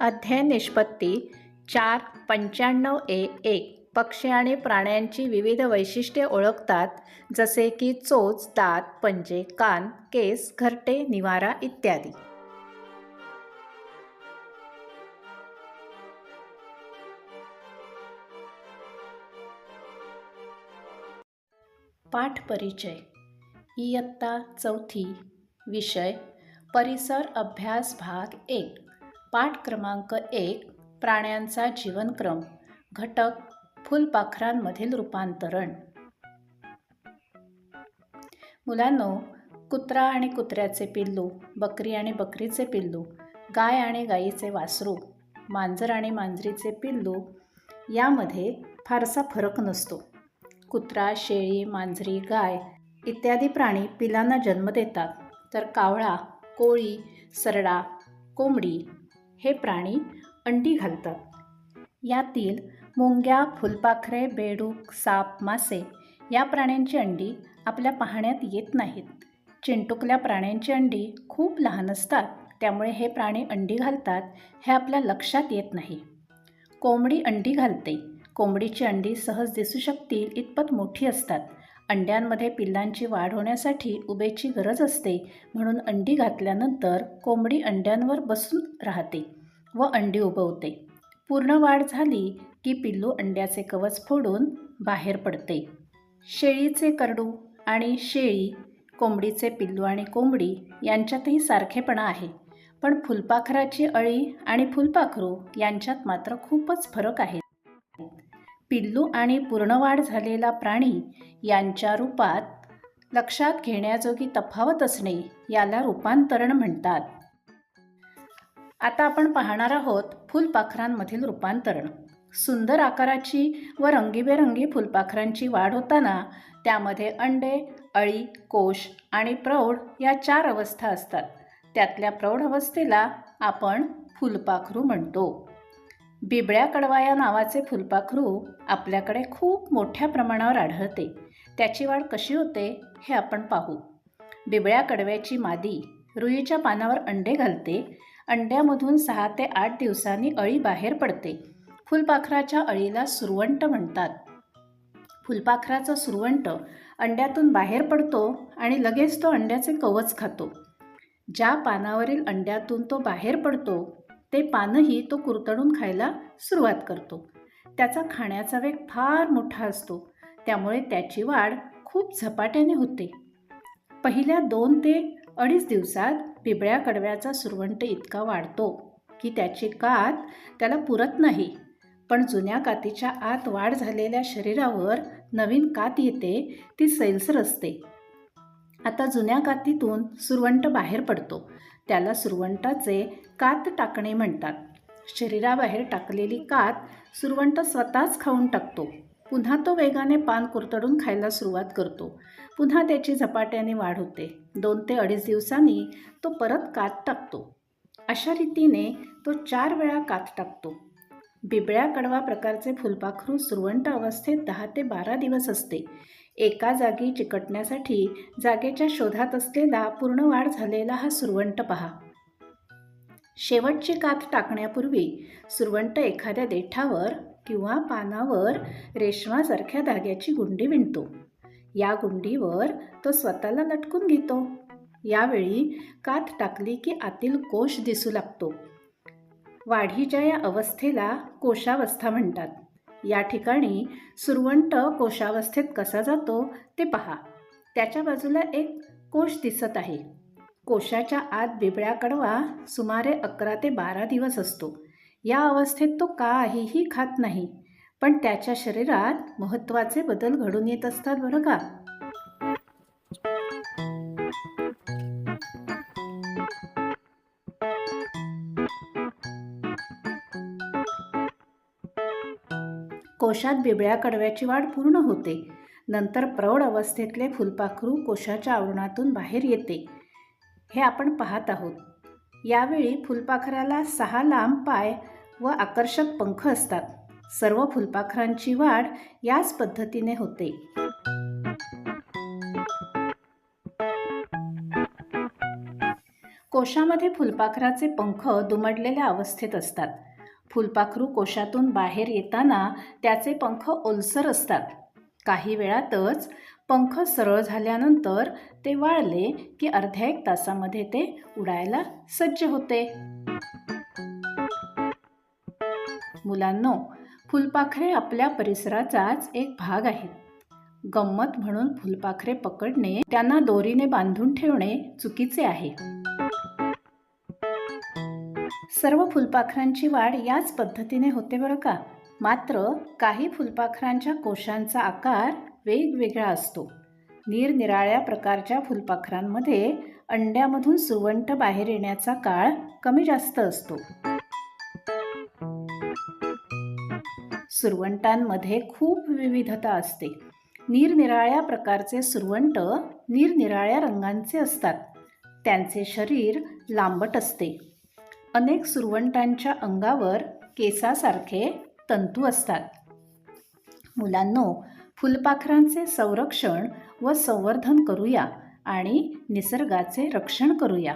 अध्याय निष्पत्ती चार पंच्याण्णव ए एक. पक्षी आणि प्राण्यांची विविध वैशिष्ट्ये ओळखतात जसे की चोच दात पंजे कान केस घरटे निवारा इत्यादी. पाठ परिचय. इयत्ता चौथी. विषय. परिसर अभ्यास भाग एक. पाठ क्रमांक एक प्राण्यांचा जीवनक्रम घटक फुलपाखरांमधील रूपांतरण. मुलांनो कुत्रा आणि कुत्र्याचे पिल्लू बकरी आणि बकरीचे पिल्लू गाय आणि गाईचे वासरू मांजर आणि मांजरीचे पिल्लू यामध्ये फारसा फरक नसतो. कुत्रा शेळी मांजरी गाय इत्यादी प्राणी पिलांना जन्म देतात. तर कावळा कोळी सरडा कोंबडी हे प्राणी अंडी घालतात. यातील मुंग्या फुलपाखरे बेडूक साप मासे या प्राण्यांची अंडी आपल्या पाहण्यात येत नाहीत. चिंटुकल्या प्राण्यांची अंडी खूप लहान असतात त्यामुळे हे प्राणी अंडी घालतात हे आपल्या लक्षात येत नाही. कोंबडी अंडी घालते. कोंबडीची अंडी सहज दिसू शकतील इतपत मोठी असतात. अंड्यांमध्ये पिल्लांची वाढ होण्यासाठी उभेची गरज असते म्हणून अंडी घातल्यानंतर कोंबडी अंड्यांवर बसून राहते व अंडी उबवते पूर्ण वाढ झाली की पिल्लू अंड्याचे कवच फोडून बाहेर पडते. शेळीचे करडू आणि शेळी कोंबडीचे पिल्लू आणि कोंबडी यांच्यातही सारखेपणा आहे पण फुलपाखराची अळी आणि फुलपाखरू यांच्यात मात्र खूपच फरक आहे. पिल्लू आणि पूर्णवाढ झालेला प्राणी यांच्या रूपात लक्षात घेण्याजोगी तफावत असणे याला रूपांतरण म्हणतात. आता आपण पाहणार आहोत फुलपाखरांमधील रूपांतरण. सुंदर आकाराची व रंगीबेरंगी फुलपाखरांची वाढ होताना त्यामध्ये अंडे अळी कोश आणि प्रौढ या चार अवस्था असतात. त्यातल्या प्रौढ अवस्थेला आपण फुलपाखरू म्हणतो. बिबळ्या कडवा या नावाचे फुलपाखरू आपल्याकडे खूप मोठ्या प्रमाणावर आढळते. त्याची वाढ कशी होते हे आपण पाहू. बिबळ्या कडव्याची मादी रुईच्या पानावर अंडे घालते. अंड्यामधून सहा ते आठ दिवसांनी अळी बाहेर पडते. फुलपाखराच्या अळीला सुरवंट म्हणतात. फुलपाखराचा सुरवंट अंड्यातून बाहेर पडतो आणि लगेच तो अंड्याचे कवच खातो. ज्या पानावरील अंड्यातून तो बाहेर पडतो ते पानही तो कुरतडून खायला सुरुवात करतो. त्याचा खाण्याचा वेग फार मोठा असतो. त्यामुळे त्याची वाढ खूप झपाट्याने होते. पहिल्या दोन ते अडीच दिवसात पिबळ्या कडव्याचा सुरवंट इतका वाढतो की त्याची कात त्याला पुरत नाही. पण जुन्या कातीच्या आत वाढ झालेल्या शरीरावर नवीन कात येते ती सैलसर असते. आता जुन्या कातीतून सुरवंट बाहेर पडतो. त्याला सुरवंटाचे कात टाकणे म्हणतात. शरीराबाहेर टाकलेली कात सुरवंट स्वतःच खाऊन टाकतो. पुन्हा तो वेगाने पान कुरतडून खायला सुरुवात करतो. पुन्हा त्याची झपाट्याने वाढ होते. दोन ते अडीच दिवसांनी तो परत कात टाकतो. अशा रीतीने तो चार वेळा कात टाकतो. बिबळ्या कडवा प्रकारचे फुलपाखरू सुरवंट अवस्थेत दहा ते बारा दिवस असते. एका जागी चिकटण्यासाठी जागेच्या शोधात असलेला पूर्ण वाढ झालेला हा सुरवंट पहा. शेवटची कात टाकण्यापूर्वी सुरवंट एखाद्या देठावर किंवा पानावर रेशमासारख्या धाग्याची गुंडी विणतो. या गुंडीवर तो स्वतःला लटकून घेतो. यावेळी कात टाकली की आतील कोश दिसू लागतो. वाढीच्या या अवस्थेला कोशावस्था म्हणतात. या ठिकाणी सुरवंट कोशावस्थेत कसा जातो ते पहा. त्याच्या बाजूला एक कोश दिसत आहे. कोशाच्या आत बिबळ्या कडवा सुमारे अकरा ते बारा दिवस असतो. या अवस्थेत तो काहीही खात नाही पण त्याच्या शरीरात महत्त्वाचे बदल घडून येत असतात बरं का? कोशात बिबळ्या कडव्याची वाढ पूर्ण होते. नंतर प्रौढ अवस्थेतले फुलपाखरू कोशाच्या आवरणातून बाहेर येते. हे आपण पाहत आहोत. यावेळी फुलपाखराला सहा लांब पाय व आकर्षक पंख असतात. सर्व फुलपाखरांची वाढ याच पद्धतीने होते. कोशामध्ये फुलपाखराचे पंख दुमडलेल्या अवस्थेत असतात. फुलपाखरू कोशातून बाहेर येताना त्याचे पंख ओलसर असतात. काही वेळातच पंख सरळ झाल्यानंतर ते वाळले की अर्ध्या एक तासामध्ये ते उडायला सज्ज होते. मुलांनो फुलपाखरे आपल्या परिसराचाच एक भाग आहेत. गंमत म्हणून फुलपाखरे पकडणे त्यांना दोरीने बांधून ठेवणे चुकीचे आहे. सर्व फुलपाखरांची वाढ याच पद्धतीने होते बरं का? मात्र काही फुलपाखरांच्या कोशांचा आकार वेगवेगळा असतो. निरनिराळ्या प्रकारच्या फुलपाखरांमध्ये अंड्यामधून सुवंट बाहेर येण्याचा काळ कमी जास्त असतो. सुरवंटांमध्ये खूप विविधता असते. निरनिराळ्या प्रकारचे सुरवंट निरनिराळ्या रंगांचे असतात. त्यांचे शरीर लांबट असते. अनेक सुरवंटांच्या अंगावर केसासारखे तंतू असतात. मुलांनो फुलपाखरांचे संरक्षण व संवर्धन करूया आणि निसर्गाचे रक्षण करूया.